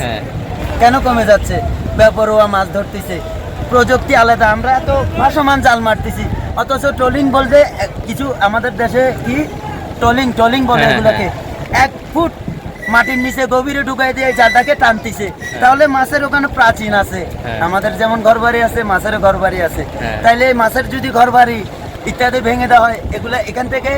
হ্যাঁ। কেন কমে যাচ্ছে? বেপরোয়া মাছ ধরতেছে। প্রযুক্তি আলাদা আমরা তো ভাসমান জাল মারতেছি। অথচ ট্রলিং বলতে কিছু আমাদের দেশে কি? ট্রলিং ট্রলিং বলে হ্যাঁ, এগুলোকে। এক ফুট মাটির নিচে গভীরে ঢুকাই দিয়ে জালটাকে টানতিছে। তাহলে মাছের ওখানে প্রাচীন আছে। হ্যাঁ। আমাদের যেমন ঘর বাড়ি আছে মাছের ঘর বাড়ি আছে। হ্যাঁ। তাইলে এই মাছের যদি ঘর বাড়ি ইত্যাদি ভেঙে দেওয়া হয় এগুলো এখান থেকে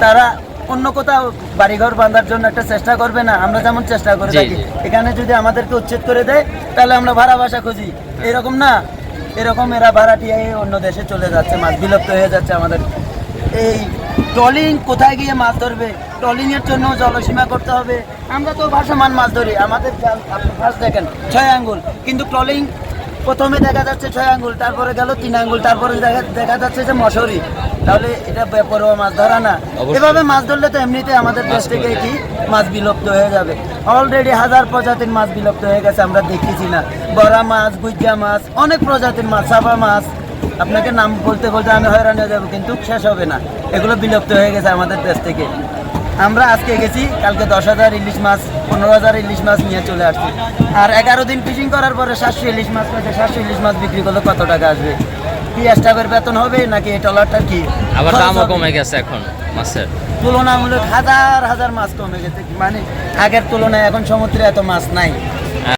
তারা অন্য কোথাও বাড়িঘর বাঁধার জন্য একটা চেষ্টা করবে না আমরা যেমন চেষ্টা করে থাকি। এখানে যদি আমাদেরকে উচ্ছেদ করে দেয় তাহলে আমরা ভাড়া বাসা খুঁজি। এরকম না এরকম এরা ভাড়াটিয়ে অন্য দেশে চলে যাচ্ছে মাছ বিলুপ্ত হয়ে যাচ্ছে আমাদের। এই ট্রলিং কোথায় গিয়ে মাছ ধরবে? ট্রলিং এর জন্য জলসীমা করতে হবে। আমরা তো ভাসমান মাছ ধরি। আমাদের জাল আপনি ফার্স্ট দেখেন ছয় আঙ্গুল। কিন্তু ট্রলিং প্রথমে দেখা যাচ্ছে ছয় আঙ্গুল তারপরে গেল তিন আঙ্গুল তারপরে দেখা যাচ্ছে যে মশারি তাহলে এটা বেপরোয়া মাছ ধরা না। এভাবে মাছ ধরলে তো এমনিতে আমাদের দেশ থেকে কি মাছ বিলুপ্ত হয়ে যাবে। অলরেডি হাজার প্রজাতির মাছ বিলুপ্ত হয়ে গেছে আমরা দেখেছি না। বড়া মাছ গুজ্জা মাছ অনেক প্রজাতির মাছ সাবা মাছ। আপনাকে নাম বলতে বলতে আমি হয়রান হয়ে যাব কিন্তু শেষ হবে না। এগুলো বিলুপ্ত হয়ে গেছে আমাদের দেশ থেকে। আমরা আজকে গেছি কালকে দশ হাজার ইলিশ মাছ পনেরো হাজার ইলিশ মাছ নিয়ে চলে আসছি। আর এগারো দিন ফিশিং করার পরে সাতশো ইলিশ মাছ পেয়েছে সাতশো ইলিশ মাছ বিক্রি করলে কত টাকা আসবে? কি স্টাফের বেতন হবে নাকি এই ট্রলারটার কি? আবার দামও কমে গেছে এখন মাছের। তুলনামূলক হাজার হাজার মাছ কমে গেছে। মানে আগের তুলনায় এখন সমুদ্রে এত মাছ নাই।